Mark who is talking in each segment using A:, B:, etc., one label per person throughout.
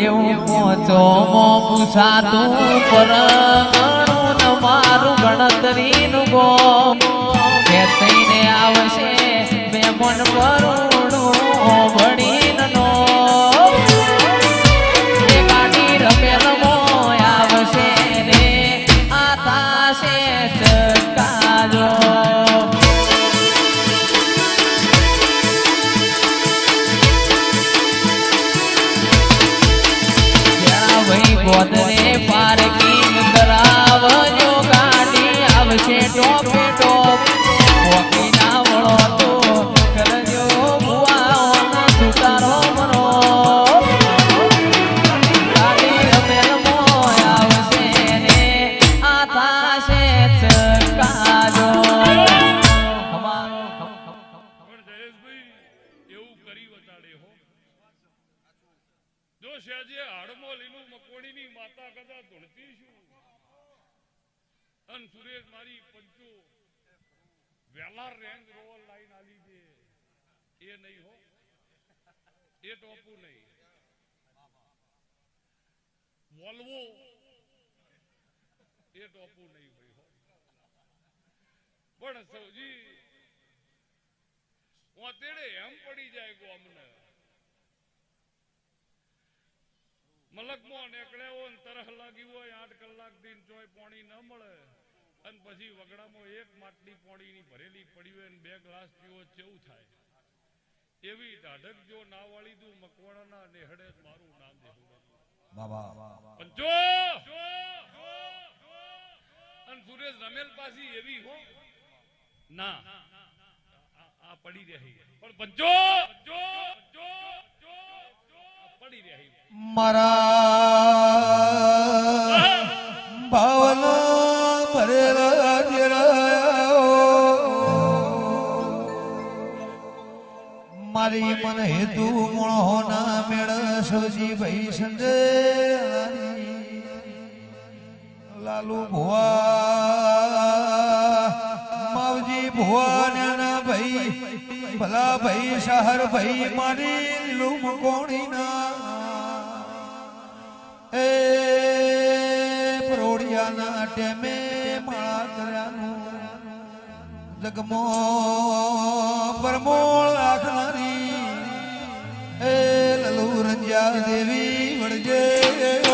A: એવું પહોંચો મો પૂછાતું પર ગણું ન મારું ગણતરીનું ગો કે થઈને આવશે બે મન પરુણું ભણીનનો આવશે
B: એ ટોપું નહીં. વોલ્વો એ ટોપું નહીં ભાઈ પણ સૌજી અત્યારે એમ પડી જાય ગો અમને મલકમાં નીકળ્યો હોય તરહ લાગી હોય, આઠ કલાક દિન ચોય પાણી ન મળે. અને પછી વગડામાં એક માટલી પાણીની ભરેલી પડી હોય ને બે ગ્લાસ પીવો કેવું થાય? એવી ઢાઢક જો ના વાળી દઉં મકવાણાના નેહડે મારું નામ દેવું બાબા પંચો અને સુરેશ રમેલ પાસી એવી હો? ના. આ- પડી રહી. પણ પંચો પડી રહી.
C: મારા ભાવના ભરેલા મારી મન હેતુ મોણોના મેળ સવજી ભાઈ સંજે લાલુ ભુવા, માવજી ભુવા, નાના ભાઈ, ભલા ભાઈ શહર ભાઈ, મારી લુમ કોણી ના એ પરોડિયાના ટેમે માળા કર્યાનું. જગમો પરમોળ રાખનારી એ લલુ રંજા દેવી વળજે.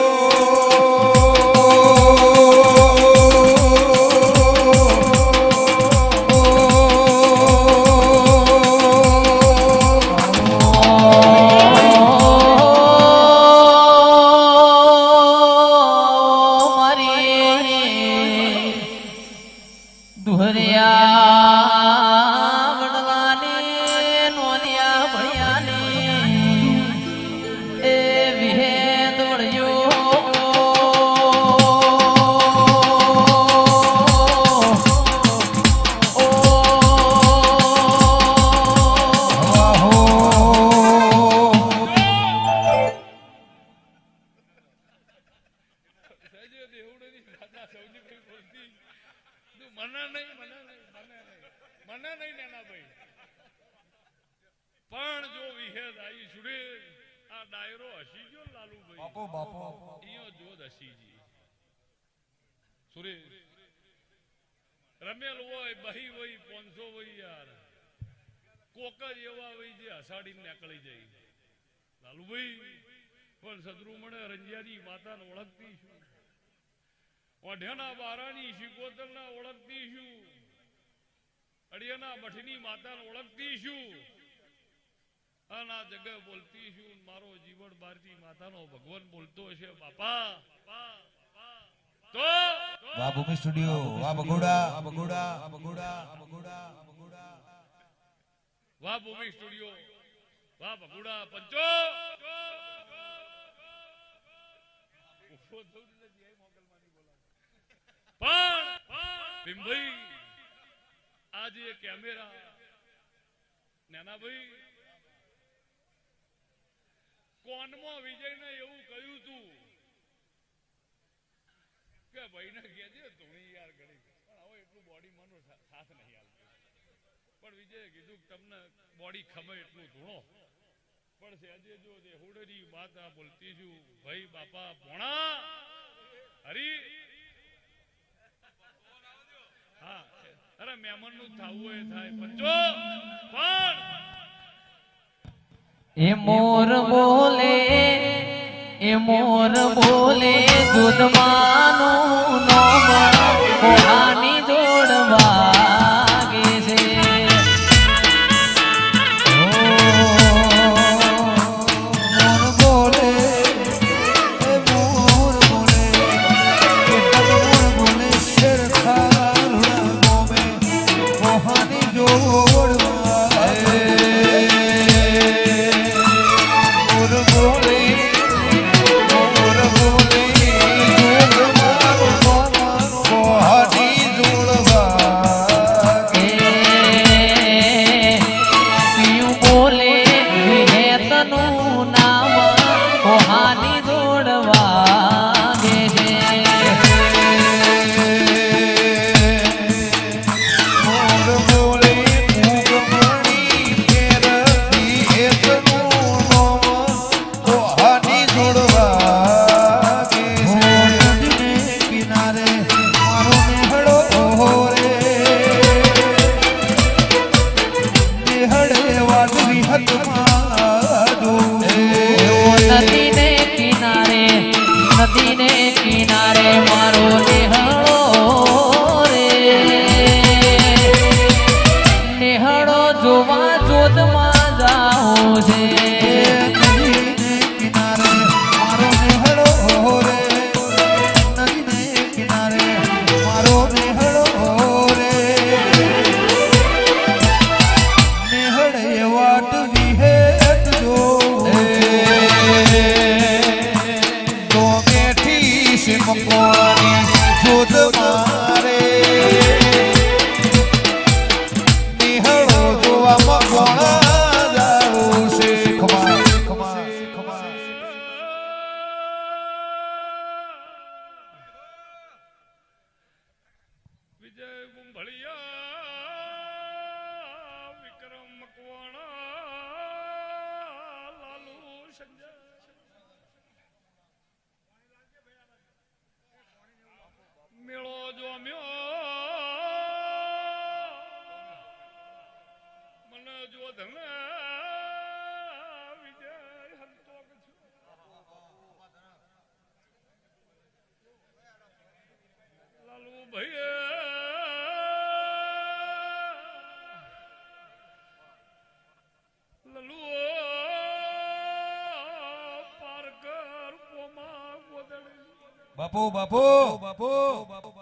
B: રમેલ હોય, બહી હોય, પોનસો હોય યાર. કોક જ એવા હોય જે હસાડીને નીકળી જાય. લાલુભાઈ, પણ સદરુ મળે રંજિયાની માતાને ઓળખતી છું. ઓઢિયાના બારાની શિકોતરના ઓળખતી છું. અડિયાના મઠની માતાને ઓળખતી છું. અને આ જગ્યાએ બોલતી છું મારો જીવન ભારતી માતાનો ભગવાન બોલતો છે, બાપા.
C: વાહ ભૂમિ સ્ટુડિયો વાહ બગોડા વાહ બગોડા વાહ બગોડા વાહ બગોડા વાહ બગોડા
B: વાહ ભૂમિ સ્ટુડિયો વાહ બગોડા પંચો. પણ ભીમભાઈ, આજે કેમેરા, નાનાભાઈ, કોનમાં વિજયને એવું કહ્યું તું કે ભાઈને કહેજે ધોણી યાર ઘણી પણ હવે એટલું બોડી મનો સાથ નહીં હાલતું પણ વિજય કીધું તમને બોડી ખમે એટલું ધૂણો. પણ સહેજે જો વાત આ બોલતી છું, ભાઈ બાપા ભોણા, હરી. હા, અરે મહેમાનનું થવું એ થાય, પણ જો, પણ
A: એ મોર બોલે એ મોર બોલે દૂધમાનું
B: তোমার 你是负责？
C: બાપુ બાપુ. બાપુ બાપુ.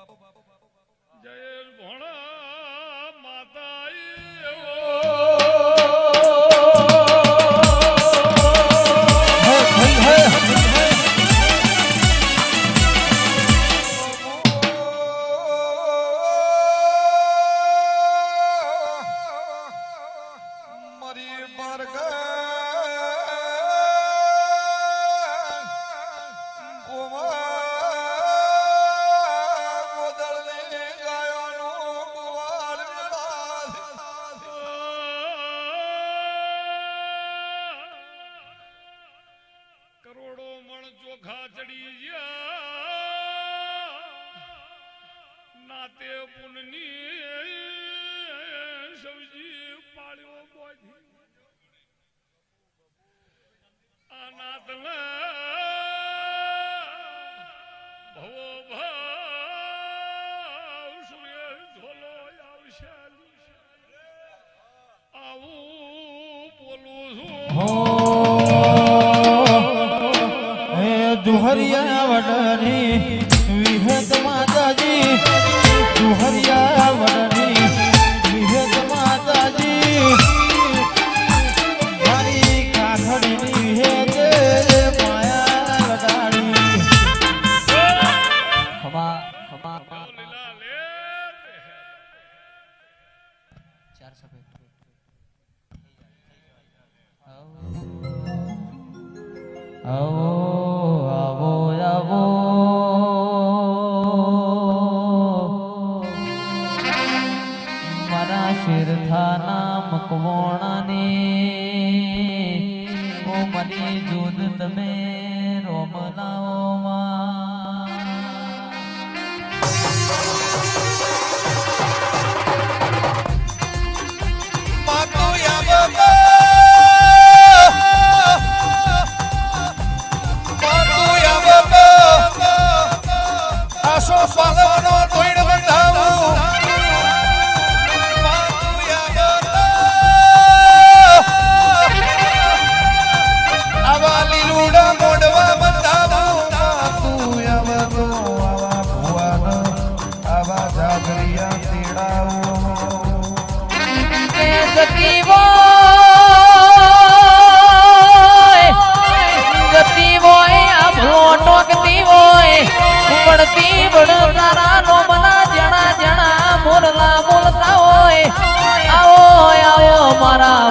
B: ચારસો ફીટ આવો
A: આવો આવો. મારા શિરથા નામ કવોણાને ઓ મારી જોદ તમે.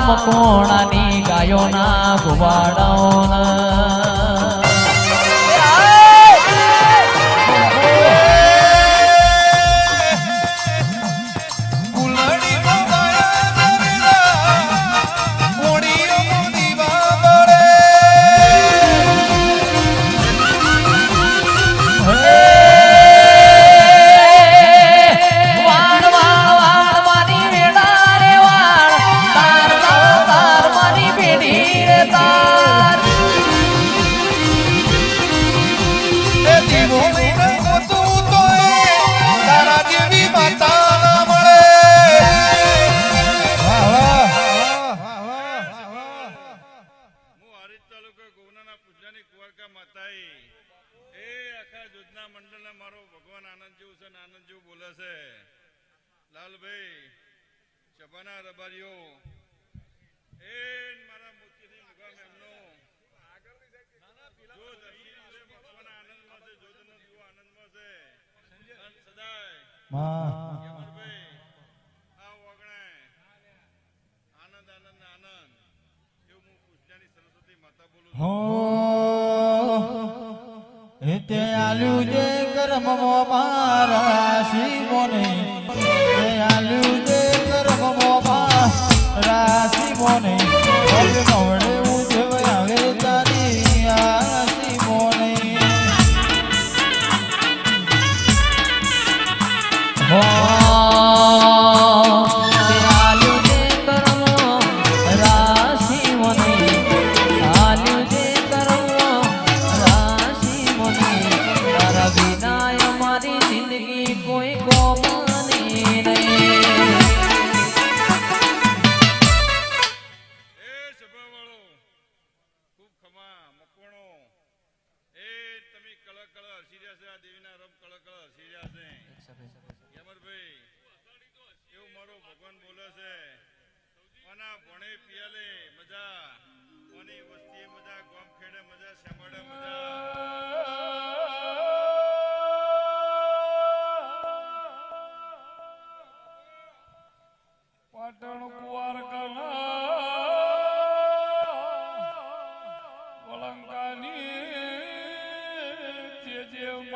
A: મકોણાની ગાયોના ગુવાડાઓના
B: તે આલુ જે ગરમ મારા શિવોને તે આલુ જે ગરમ મારા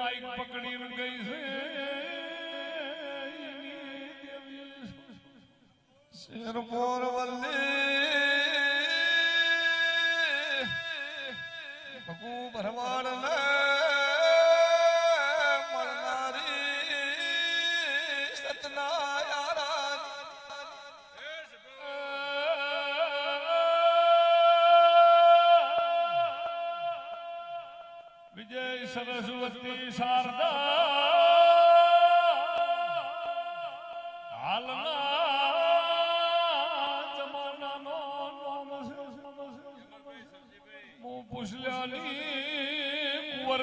C: માઈક પકડીને ગઈ છે.
B: શેરપોર વલ્લ
C: પૂછલ્યાની કુંવર